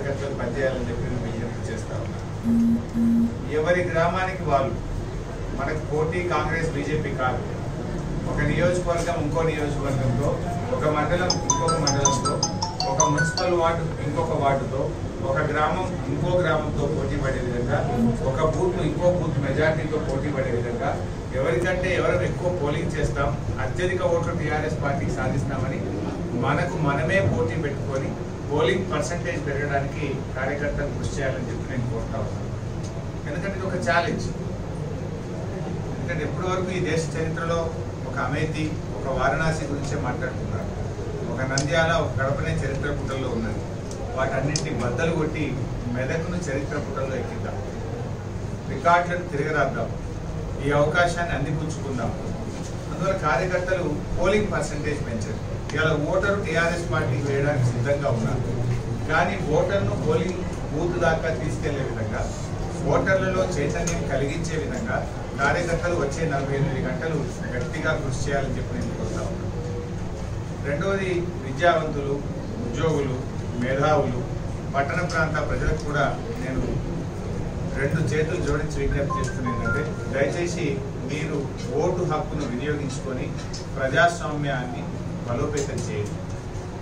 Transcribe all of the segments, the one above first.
కార్యకర్తలు పనిచేయాలని చెప్పి విజ్ఞప్తి చేస్తా ఎవరి గ్రామానికి వాళ్ళు మనకు పోటీ కాంగ్రెస్ బీజేపీ కాదు. ఒక నియోజకవర్గం ఇంకో నియోజకవర్గంతో ఒక మండలం ఇంకొక మండలంతో ఒక మున్సిపల్ వార్డు ఇంకొక వార్డుతో ఒక గ్రామం ఇంకో గ్రామంతో పోటీ పడే విధంగా ఒక బూత్ ఇంకో బూత్ మెజార్టీతో పోటీ పడే విధంగా ఎవరికంటే ఎవరు ఎక్కువ పోలింగ్ చేస్తాం అత్యధిక ఓట్లు టీఆర్ఎస్ పార్టీకి సాధిస్తామని మనకు మనమే పోటీ పెట్టుకొని పోలింగ్ పర్సంటేజ్ పెరగడానికి కార్యకర్తలు కృషి చేయాలని చెప్పి నేను కోరుతా ఉన్నాను. ఎందుకంటే ఇది ఒక ఛాలెంజ్ ఎందుకంటే ఎప్పటి వరకు ఈ దేశ చరిత్రలో ఒక అమేతి ఒక వారణాసి గురించే మాట్లాడుతున్నారు. ఒక నంద్యాల ఒక గడపనే చరిత్ర పుటల్లో ఉన్నది. వాటన్నింటినీ బద్దలు కొట్టి మెదకును చరిత్ర పుటల్లో ఎక్కిద్దాం. రికార్డులను తిరగరాద్దాం ఈ అవకాశాన్ని అందిపుచ్చుకుందాం. అందువల్ల కార్యకర్తలు పోలింగ్ పర్సంటేజ్ పెంచారు. ఇవాళ ఓటరు టీఆర్ఎస్ పార్టీకి వేయడానికి సిద్ధంగా ఉన్నారు. కానీ ఓటర్ను పోలింగ్ బూత్ దాకా తీసుకెళ్ళే విధంగా ఓటర్లలో చైతన్యం కలిగించే విధంగా కార్యకర్తలు వచ్చే నలభై ఎనిమిది గంటలు గట్టిగా కృషి చేయాలని చెప్పి నేను కోరుతా ఉన్నాను రెండవది విద్యావంతులు ఉద్యోగులు మేధావులు పట్టణ ప్రాంత ప్రజలకు కూడా నేను రెండు చేతులు జోడించి విజ్ఞప్తి చేస్తుంది ఏంటంటే దయచేసి మీరు ఓటు హక్కును వినియోగించుకొని ప్రజాస్వామ్యాన్ని బలోపేతం చేయండి.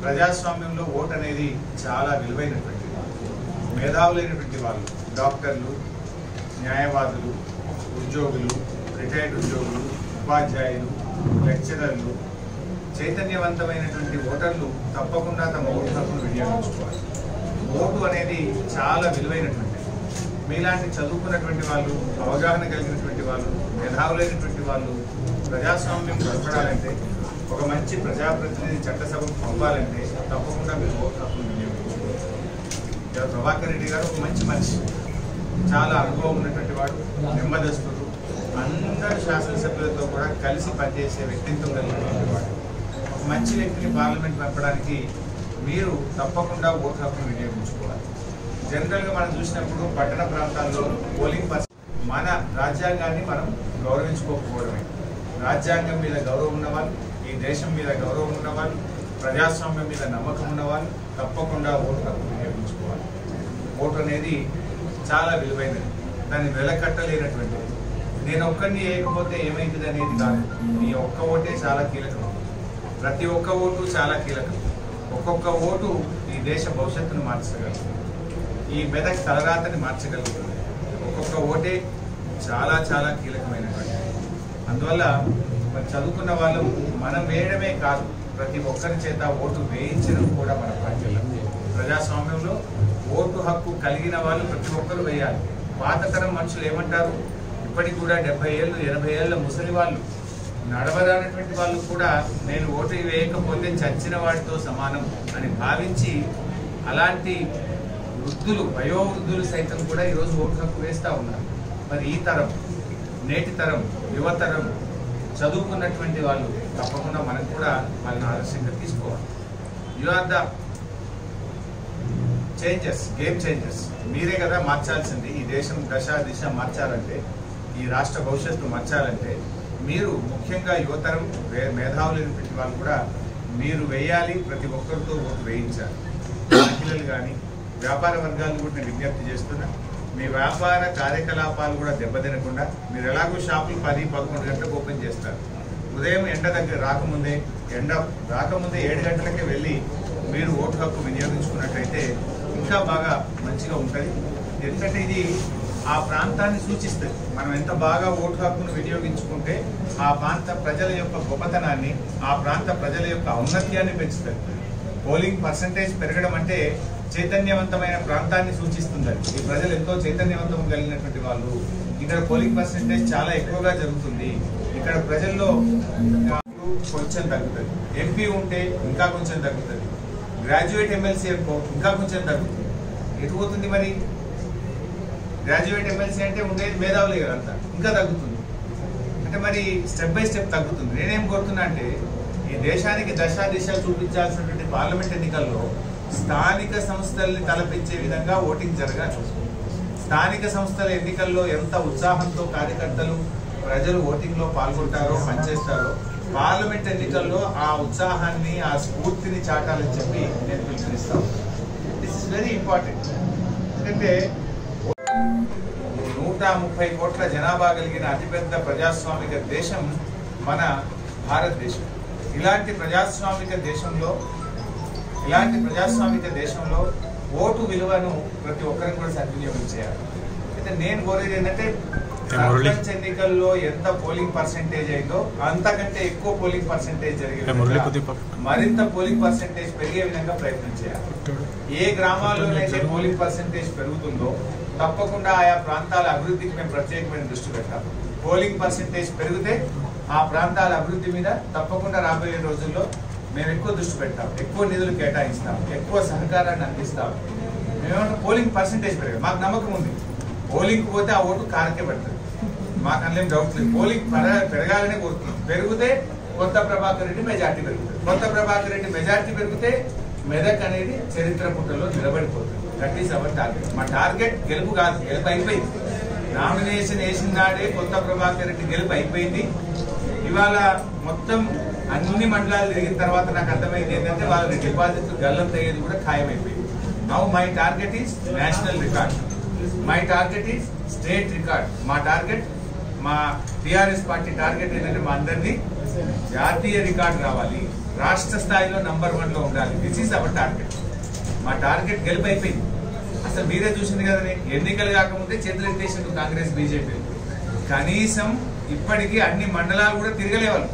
ప్రజాస్వామ్యంలో ఓటు అనేది చాలా విలువైనటువంటిది మేధావులైనటువంటి వాళ్ళు డాక్టర్లు న్యాయవాదులు ఉద్యోగులు రిటైర్డ్ ఉద్యోగులు ఉపాధ్యాయులు లెక్చరర్లు చైతన్యవంతమైనటువంటి ఓటర్లు తప్పకుండా తమ ఓటు హక్కును వినియోగించుకోవాలి. ఓటు అనేది చాలా విలువైనటువంటిది మీలాంటి చదువుకున్నటువంటి వాళ్ళు అవగాహన కలిగినటువంటి వాళ్ళు మేధావులైనటువంటి వాళ్ళు ప్రజాస్వామ్యం బలపడాలంటే ఒక మంచి ప్రజాప్రతినిధి చట్టసభకు పంపాలంటే తప్పకుండా మీరు ఓటు హక్కును వినియోగించుకోవాలి. ఇలా ప్రభాకర్ రెడ్డి గారు ఒక మంచి మనిషి. చాలా అనుభవం ఉన్నటువంటి వాడు నెమ్మదస్తుడు అందరు శాసనసభ్యులతో కూడా కలిసి పనిచేసే వ్యక్తిత్వం కలిగినటువంటి వాడు. ఒక మంచి వ్యక్తిని పార్లమెంట్ పంపడానికి మీరు తప్పకుండా ఓటు హక్కును వినియోగించుకోవాలి. జనరల్గా మనం చూసినప్పుడు పట్టణ ప్రాంతాల్లో పోలింగ్ పర్సన్ మన రాజ్యాంగాన్ని మనం గౌరవించుకోకపోవడమే. రాజ్యాంగం మీద గౌరవం ఉన్నవాళ్ళు ఈ దేశం మీద గౌరవం ఉన్నవాళ్ళు ప్రజాస్వామ్యం మీద నమ్మకం ఉన్నవాళ్ళు తప్పకుండా ఓటు హక్కు వినియోగించుకోవాలి. ఓటు అనేది చాలా విలువైనది. దాన్ని వెలకట్టలేనటువంటిది. నేను ఒక్కడిని వేయకపోతే ఏమైంది అనేది కాదు. మీ ఒక్క ఓటే చాలా కీలకం. ప్రతి ఒక్క ఓటు చాలా కీలకం. ఒక్కొక్క ఓటు ఈ దేశ భవిష్యత్తును మార్చగలదు ఈ మెదక్ తలరాతని మార్చగలుగుతుంది. ఒక్కొక్క ఓటే చాలా చాలా కీలకమైనటువంటి అందువల్ల మరి చదువుకున్న వాళ్ళు మనం వేయడమే కాదు ప్రతి ఒక్కరి చేత ఓటు వేయించడం కూడా మన బాధ్యత. ప్రజాస్వామ్యంలో ఓటు హక్కు కలిగిన వాళ్ళు ప్రతి ఒక్కరు వేయాలి. పాతతరం మనుషులు ఏమంటారు? ఇప్పటికి కూడా డెబ్బై ఏళ్ళు ఎనభై ఏళ్ళ ముసలి వాళ్ళు నడవరానటువంటి వాళ్ళు కూడా నేను ఓటు వేయకపోతే చచ్చిన వాటితో సమానం అని భావించి అలాంటి వృద్ధులు వయోవృద్ధులు సైతం కూడా ఈరోజు ఓటు హక్కు వేస్తూ ఉన్నారు. మరి ఈ తరం నేటి తరం యువతరం చదువుకున్నటువంటి వాళ్ళు తప్పకుండా మనం కూడా వాళ్ళని ఆదర్శంగా తీసుకోవాలి. You are the changes game changes మీరే కదా మార్చాల్సింది. ఈ దేశం దశ దిశ మార్చాలంటే ఈ రాష్ట్ర భవిష్యత్తు మార్చాలంటే మీరు ముఖ్యంగా యువతరం మేధావులు మేధావులైనటువంటి వాళ్ళు కూడా మీరు వేయాలి ప్రతి ఒక్కరితో ఓటు వేయించాలి. మహిళలు కానీ వ్యాపార వర్గాలను కూడా నేను విజ్ఞప్తి చేస్తున్నా. మీ వ్యాపార కార్యకలాపాలు కూడా దెబ్బతినకుండా మీరు ఎలాగో షాపులు పది పదకొండు గంటలకు ఓపెన్ చేస్తారు. ఉదయం ఎండ దగ్గర రాకముందే ఎండ రాకముందే ఏడు గంటలకే వెళ్ళి మీరు ఓటు హక్కు వినియోగించుకున్నట్టయితే ఇంకా బాగా మంచిగా ఉంటుంది. ఎందుకంటే ఇది ఆ ప్రాంతాన్ని సూచిస్తుంది. మనం ఎంత బాగా ఓటు హక్కును వినియోగించుకుంటే ఆ ప్రాంత ప్రజల యొక్క గొప్పతనాన్ని ఆ ప్రాంత ప్రజల యొక్క ఔన్నత్యాన్ని పెంచుతుంది. పోలింగ్ పర్సంటేజ్ పెరగడం అంటే చైతన్యవంతమైన ప్రాంతాన్ని సూచిస్తుంది ఈ ప్రజలు ఎంతో చైతన్యవంతం కలిగినటువంటి వాళ్ళు. ఇక్కడ పోలింగ్ పర్సంటేజ్ చాలా ఎక్కువగా జరుగుతుంది. ఇక్కడ ప్రజల్లో కొంచెం తగ్గుతుంది. ఎంపీ ఉంటే ఇంకా కొంచెం తగ్గుతుంది. గ్రాడ్యుయేట్ ఎమ్మెల్సీ అనుకో ఇంకా కొంచెం తగ్గుతుంది. ఎటు పోతుంది మరి? గ్రాడ్యుయేట్ ఎమ్మెల్సీ అంటే ఉండేది మేధావులే కదా అంతా. ఇంకా తగ్గుతుంది. అంటే మరి స్టెప్ బై స్టెప్ తగ్గుతుంది. నేనేం కోరుతున్నా అంటే ఈ దేశానికి దశ దిశ చూపించాల్సినటువంటి పార్లమెంట్ ఎన్నికల్లో స్థానిక సంస్థల్ని తలపించే విధంగా ఓటింగ్ జరగాలి. స్థానిక సంస్థల ఎన్నికల్లో ఎంత ఉత్సాహంతో కార్యకర్తలు ప్రజలు ఓటింగ్లో పాల్గొంటారో పనిచేస్తారో పార్లమెంట్ ఎన్నికల్లో ఆ ఉత్సాహాన్ని ఆ స్ఫూర్తిని చాటాలని చెప్పి నేను పిలుపునిస్తాను దిస్ ఇస్ వెరీ ఇంపార్టెంట్ ఎందుకంటే నూట ముప్పై కోట్ల జనాభా కలిగిన అతిపెద్ద ప్రజాస్వామిక దేశం మన భారతదేశం. ఇలాంటి ప్రజాస్వామిక దేశంలో ఇలాంటి ప్రజాస్వామిక దేశంలో ఓటు విలువను ప్రతి ఒక్కరికి కూడా సద్వినియోగం చేయాలి. అయితే నేను కోరేది ఏంటంటే? సర్పంచ్ ఎన్నికల్లో ఎంత పోలింగ్ పర్సెంటేజ్ అయిందో అంతకంటే ఎక్కువ పోలింగ్ పర్సెంటేజ్ జరిగే ఏ మురళి విధంగా కొద్దిగా పక్క- మరింత పోలింగ్ పర్సెంటేజ్ పెరిగే విధంగా ప్రయత్నం చేయాలి. ఏ గ్రామాల్లోనైతే పోలింగ్ పర్సెంటేజ్ పెరుగుతుందో తప్పకుండా ఆయా ప్రాంతాల అభివృద్ధికి మేము ప్రత్యేకమైన దృష్టి పెట్టాం పోలింగ్ పర్సెంటేజ్ పెరిగితే ఆ ప్రాంతాల అభివృద్ధి మీద తప్పకుండా రాబోయే రోజుల్లో మేము ఎక్కువ దృష్టి పెడతాం ఎక్కువ నిధులు కేటాయిస్తాం ఎక్కువ సహకారాన్ని అందిస్తాం. మేమేమన్నా పోలింగ్ పర్సెంటేజ్ పెరగదు మాకు నమ్మకం ఉంది. పోలింగ్ పోతే ఆ ఓటు కారకే పెడుతుంది. మాకు అందులో డౌట్ లేదు. పోలింగ్ పెరగాలనే కోరుతున్నాం. పెరిగితే కొత్త ప్రభాకర్ రెడ్డి మెజార్టీ పెరుగుతుంది. కొత్త ప్రభాకర్ రెడ్డి మెజార్టీ పెరిగితే మెదక్ అనేది చరిత్ర పుట్టలో నిలబడిపోతుంది. దట్ ఈస్ అవర్ టార్గెట్ మా టార్గెట్ గెలుపు కాదు గెలుపు అయిపోయింది. నామినేషన్ వేసిన నాడే కొత్త ప్రభాకర్ రెడ్డి గెలుపు అయిపోయింది. ఇవాళ మొత్తం అన్ని మండలాలు తిరిగిన తర్వాత నాకు అర్థమైంది ఏంటంటే వాళ్ళ డిపాజిట్ గల్లం తగ్గేది కూడా ఖాయమైపోయింది. Now my target is national record my target is state record మా టార్గెట్ మా టిఆర్ఎస్ పార్టీ టార్గెట్ ఏంటంటే మా అందరినీ జాతీయ రికార్డ్ రావాలి. రాష్ట్ర స్థాయిలో నంబర్ వన్లో ఉండాలి. దిస్ ఈస్ అవర్ టార్గెట్ మా టార్గెట్ గెలుపు అయిపోయింది అసలు మీరే చూసింది కదండి ఎన్నికలు కాకముందే చేతులు ఎత్తేసిండు కాంగ్రెస్ బీజేపీ. కనీసం ఇప్పటికీ అన్ని మండలాలు కూడా తిరగలేవాళ్ళు.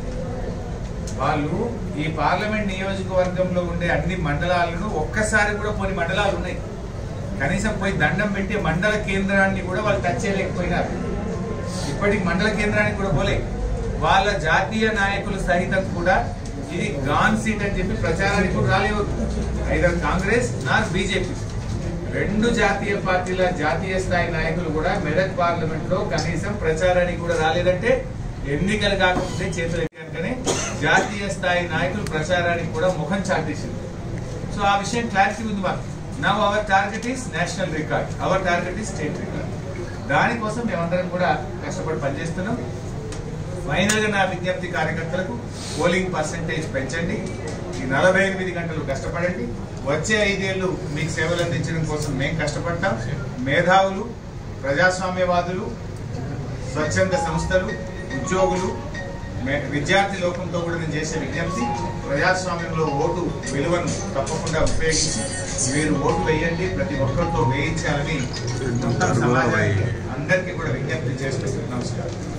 వాళ్ళు ఈ పార్లమెంట్ నియోజకవర్గంలో ఉండే అన్ని మండలాలను ఒక్కసారి కూడా కొన్ని మండలాలు ఉన్నాయి. కనీసం పోయి దండం పెట్టి మండల కేంద్రాన్ని కూడా వాళ్ళు టచ్ చేయలేకపోయినారు. ఇప్పటికి మండల కేంద్రానికి కూడా పోలే. వాళ్ళ జాతీయ నాయకులు సహితం కూడా ఇది గాన్ సీట్ అని చెప్పి ప్రచారానికి కూడా రాలేవు ఐదర్ కాంగ్రెస్ నార్ బీజేపీ. రెండు జాతీయ పార్టీల జాతీయ స్థాయి నాయకులు కూడా మెదక్ పార్లమెంట్లో కనీసం ప్రచారానికి కూడా రాలేదంటే ఎన్నికలు కాకపోతే చేతులు ఎత్తాకనే జాతీయ స్థాయి నాయకులు ప్రచారానికి కూడా ముఖం చాటేసింది. సో ఆ విషయం క్లారిటీ ఉంది మాకు. Now our target is national record our target is state record దానికోసం మేమందరం కూడా కష్టపడి పనిచేస్తున్నాం. ఫైనల్గా నా విజ్ఞప్తి కార్యకర్తలకు పోలింగ్ పర్సంటేజ్ పెంచండి. ఈ నలభై ఎనిమిది గంటలు కష్టపడండి. వచ్చే ఐదేళ్ళు మీకు సేవలు అందించడం కోసం మేము కష్టపడ్డాం. మేధావులు ప్రజాస్వామ్యవాదులు స్వచ్ఛంద సంస్థలు ఉద్యోగులు మే- విద్యార్థి లోకంతో కూడా నేను చేసే విజ్ఞప్తి ప్రజాస్వామ్యంలో ఓటు విలువను తప్పకుండా ఉపయోగించి మీరు ఓటు వేయండి. ప్రతి ఒక్కరితో వేయించాలని సమాజానికి అందరికీ కూడా విజ్ఞప్తి చేస్తూ నమస్కారం.